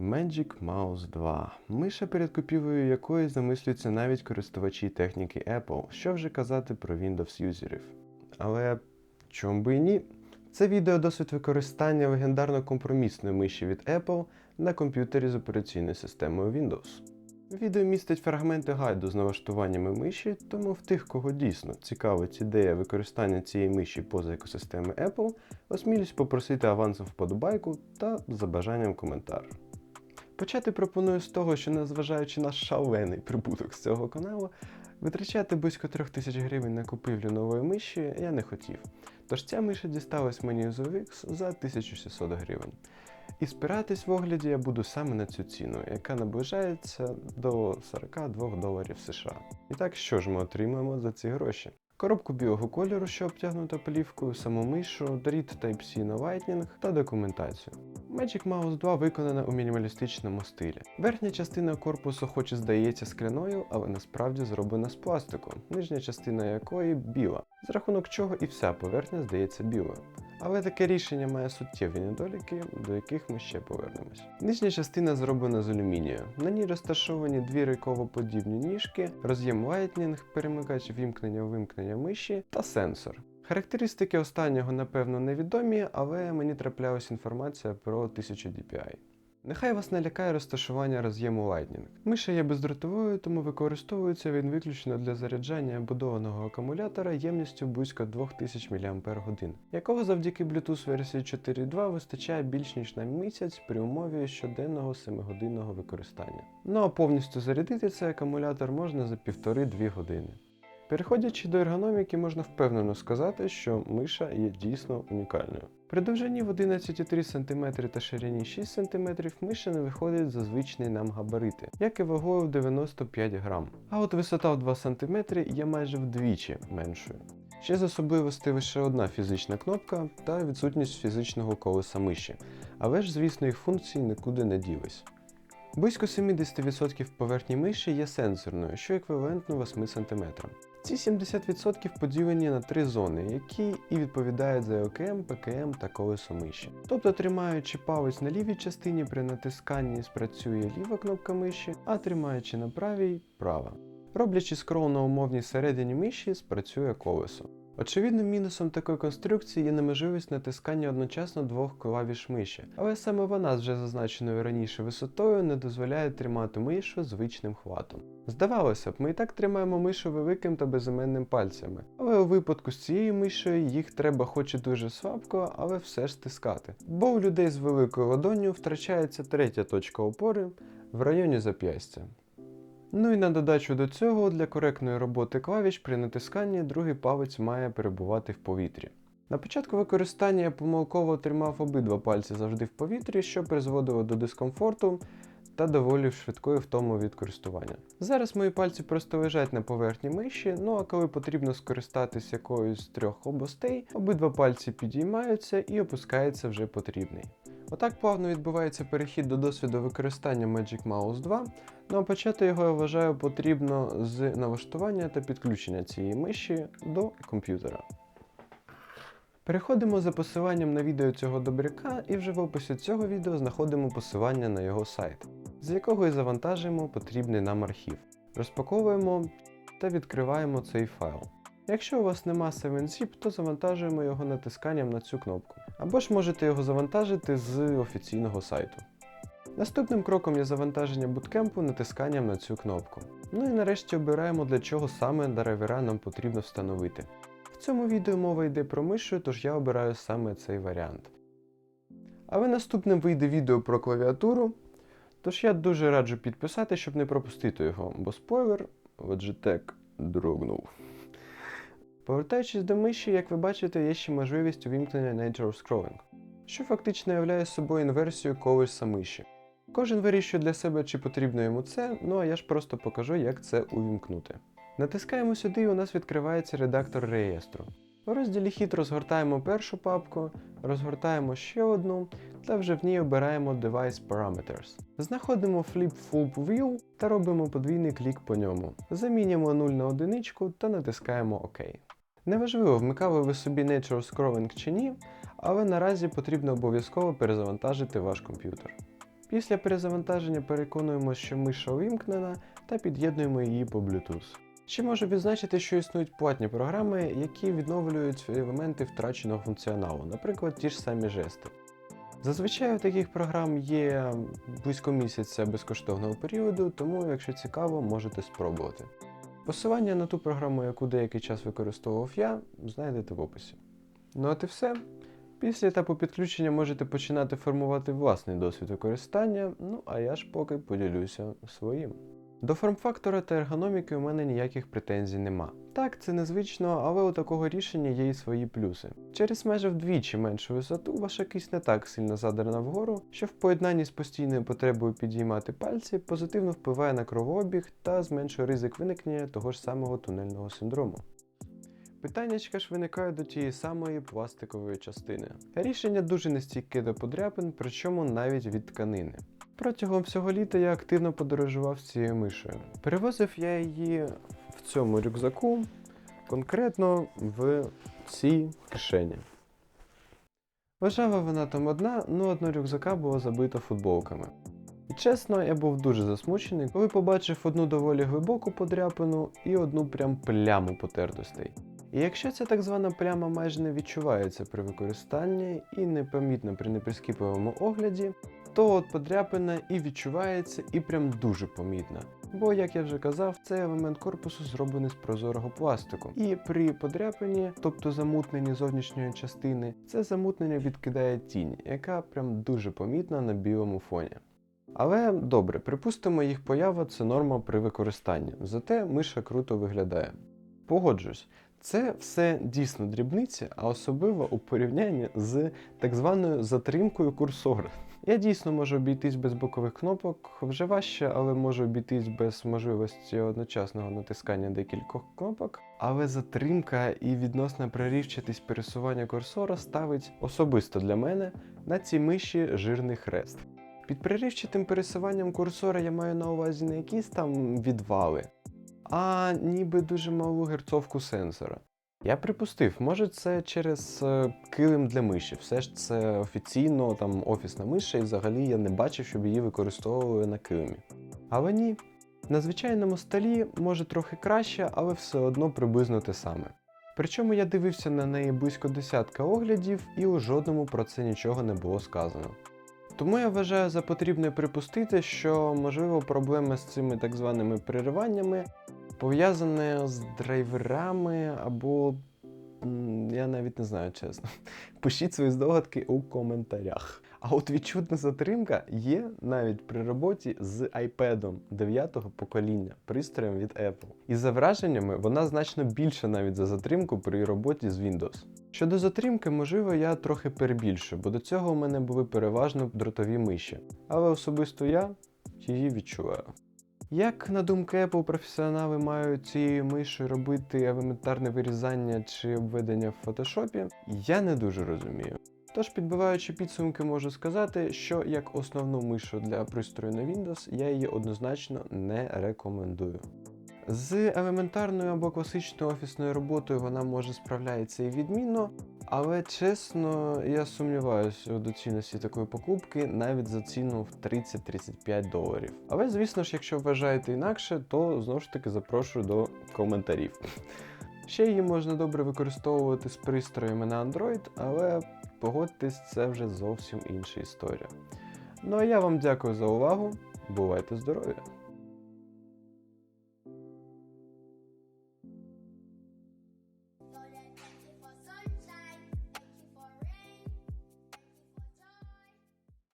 Magic Mouse 2. Миша перед купівлею якої замислюються навіть користувачі техніки Apple, що вже казати про Windows юзерів. Але чом би і ні? Це відео досвід використання легендарно компромісної миші від Apple на комп'ютері з операційною системою Windows. Відео містить фрагменти гайду з налаштуваннями миші, тому в тих, кого дійсно цікавить ідея використання цієї миші поза екосистеми Apple, осмілюсь попросити авансом вподобайку та за бажанням коментар. Почати пропоную з того, що незважаючи на шалений прибуток з цього каналу, витрачати близько 3000 гривень на купівлю нової миші я не хотів. Тож ця миша дісталась мені з OVX за 1600 гривень. І спиратись в огляді я буду саме на цю ціну, яка наближається до 42 доларів США. І так, що ж ми отримуємо за ці гроші? Коробку білого кольору, що обтягнута плівкою, саму мишу, дріт Type-C на Lightning та документацію. Magic Mouse 2 виконана у мінімалістичному стилі. Верхня частина корпусу хоч і здається скляною, але насправді зроблена з пластику, нижня частина якої біла, з рахунок чого і вся поверхня здається білою. Але таке рішення має суттєві недоліки, до яких ми ще повернемось. Нижня частина зроблена з алюмінію. На ній розташовані дві рейково-подібні ніжки, роз'єм Lightning, перемикач вімкнення-вимкнення миші та сенсор. Характеристики останнього, напевно, невідомі, але мені траплялась інформація про 1000 DPI. Нехай вас не лякає розташування роз'єму Lightning. Миша є бездротовою, тому використовується він виключно для заряджання будованого акумулятора ємністю близько 2000 мАч, якого завдяки Bluetooth версії 4.2 вистачає більш ніж на місяць при умові щоденного 7-годинного використання. Ну а повністю зарядити цей акумулятор можна за 1,5-2 години. Переходячи до ергономіки, можна впевнено сказати, що миша є дійсно унікальною. При довжині в 11,3 см та ширині 6 см миша не виходить за звичні нам габарити, як і вагою в 95 грам. А от висота в 2 см є майже вдвічі меншою. Ще з особливостей лише одна фізична кнопка та відсутність фізичного колеса миші, але ж, звісно, їх функції нікуди не ділись. Близько 70% поверхні миші є сенсорною, що еквівалентно 8 см. Ці 70% поділені на три зони, які і відповідають за ОКМ, ПКМ та колесо миші. Тобто, тримаючи палець на лівій частині, при натисканні спрацює ліва кнопка миші, а тримаючи на правій права. Роблячи скрол на умовній середині миші, спрацює колесо. Очевидним мінусом такої конструкції є неможливість натискання одночасно двох клавіш миші, але саме вона з вже зазначеною раніше висотою не дозволяє тримати мишу звичним хватом. Здавалося б, ми і так тримаємо мишу великим та безіменним пальцями, але у випадку з цією мишею їх треба хоч і дуже слабко, але все ж стискати. Бо у людей з великою ладонню втрачається третя точка опори в районі зап'ястя. Ну і на додачу до цього, для коректної роботи клавіш при натисканні другий палець має перебувати в повітрі. На початку використання я помилково тримав обидва пальці завжди в повітрі, що призводило до дискомфорту та доволі швидкої втоми від користування. Зараз мої пальці просто лежать на поверхні миші, ну а коли потрібно скористатись якоюсь з трьох областей, обидва пальці підіймаються і опускається вже потрібний. Отак плавно відбувається перехід до досвіду використання Magic Mouse 2, ну а почати його я вважаю потрібно з налаштування та підключення цієї миші до комп'ютера. Переходимо за посиланням на відео цього добряка і вже в описі цього відео знаходимо посилання на його сайт, з якого і завантажуємо потрібний нам архів. Розпаковуємо та відкриваємо цей файл. Якщо у вас нема 7zip, то завантажуємо його натисканням на цю кнопку. Або ж можете його завантажити з офіційного сайту. Наступним кроком є завантаження буткемпу натисканням на цю кнопку. Ну і нарешті обираємо для чого саме драйвера нам потрібно встановити. В цьому відео мова йде про мишу, тож я обираю саме цей варіант. Але наступним вийде відео про клавіатуру, тож я дуже раджу підписати, щоб не пропустити його, бо спойлер Logitech дрогнув. Повертаючись до миші, як ви бачите, є ще можливість увімкнення Nature Scrolling, що фактично являє собою інверсію колеса миші. Кожен вирішує для себе, чи потрібно йому це, ну а я ж просто покажу, як це увімкнути. Натискаємо сюди і у нас відкривається редактор реєстру. У розділі хід розгортаємо першу папку, розгортаємо ще одну та вже в ній обираємо Device Parameters. Знаходимо Flip Full View та робимо подвійний клік по ньому. Замінюємо 0 на одиничку та натискаємо ОК. Неважливо, вмикали ви собі Nature Scrolling чи ні, але наразі потрібно обов'язково перезавантажити ваш комп'ютер. Після перезавантаження переконуємося, що миша увімкнена та під'єднуємо її по Bluetooth. Ще можу відзначити, що існують платні програми, які відновлюють елементи втраченого функціоналу, наприклад, ті ж самі жести. Зазвичай у таких програм є близько місяця безкоштовного періоду, тому, якщо цікаво, можете спробувати. Посилання на ту програму, яку деякий час використовував я, знайдете в описі. Ну от і все. Після етапу підключення можете починати формувати власний досвід використання, ну а я ж поки поділюся своїм. До форм-фактора та ергономіки у мене ніяких претензій нема. Так, це незвично, але у такого рішення є і свої плюси. Через майже вдвічі меншу висоту ваша кисть не так сильно задрана вгору, що в поєднанні з постійною потребою підіймати пальці позитивно впливає на кровообіг та зменшує ризик виникнення того ж самого тунельного синдрому. Питаннячка ж виникає до тієї самої пластикової частини. Рішення дуже нестійке до подряпин, причому навіть від тканини. Протягом всього літа я активно подорожував з цією мишею. Перевозив я її в цьому рюкзаку, конкретно в цій кишені. Лежала вона там одна, ну одна рюкзака була забита футболками. І чесно, я був дуже засмучений, коли побачив одну доволі глибоку подряпину і одну прям пляму потертостей. І якщо ця так звана пляма майже не відчувається при використанні і непомітна при неприскіпливому огляді, то от подряпина і відчувається, і прям дуже помітна. Бо, як я вже казав, цей елемент корпусу зроблений з прозорого пластику. І при подряпині, тобто замутненні зовнішньої частини, це замутнення відкидає тінь, яка прям дуже помітна на білому фоні. Але добре, припустимо, їх поява це норма при використанні, зате миша круто виглядає. Погоджуюсь, це все дійсно дрібниці, а особливо у порівнянні з так званою затримкою курсора. Я дійсно можу обійтись без бокових кнопок, вже важче, але можу обійтись без можливості одночасного натискання декількох кнопок. Але затримка і відносна прирівчатість пересування курсора ставить особисто для мене на цій миші жирний хрест. Під прирівчатим пересуванням курсора я маю на увазі не якісь там відвали, а ніби дуже малу герцовку сенсора. Я припустив, може це через е, килим для миші. Все ж це офіційно там офісна миша, і взагалі я не бачив, щоб її використовували на килимі. Але ні. На звичайному столі може трохи краще, але все одно приблизно те саме. Причому я дивився на неї близько десятка оглядів, і у жодному про це нічого не було сказано. Тому я вважаю за потрібне припустити, що можливо проблема з цими так званими перериваннями пов'язане з драйверами або. Я навіть не знаю, чесно. Пишіть свої здогадки у коментарях. А от відчутна затримка є навіть при роботі з iPad 9-го покоління, пристроєм від Apple. І за враженнями вона значно більша навіть за затримку при роботі з Windows. Щодо затримки, можливо, я трохи перебільшую, бо до цього у мене були переважно дротові миші. Але особисто я її відчуваю. Як на думку Apple, професіонали мають цією мишою робити елементарне вирізання чи обведення в фотошопі, я не дуже розумію. Тож, підбиваючи підсумки, можу сказати, що як основну мишу для пристрою на Windows я її однозначно не рекомендую. З елементарною або класичною офісною роботою вона може справляється і відмінно, але чесно, я сумніваюся у доцільності такої покупки навіть за ціну в 30-35 доларів. Але звісно ж, якщо вважаєте інакше, то знову ж таки запрошую до коментарів. Ще її можна добре використовувати з пристроями на Android, але погодьтесь, це вже зовсім інша історія. Ну а я вам дякую за увагу. Бувайте здорові!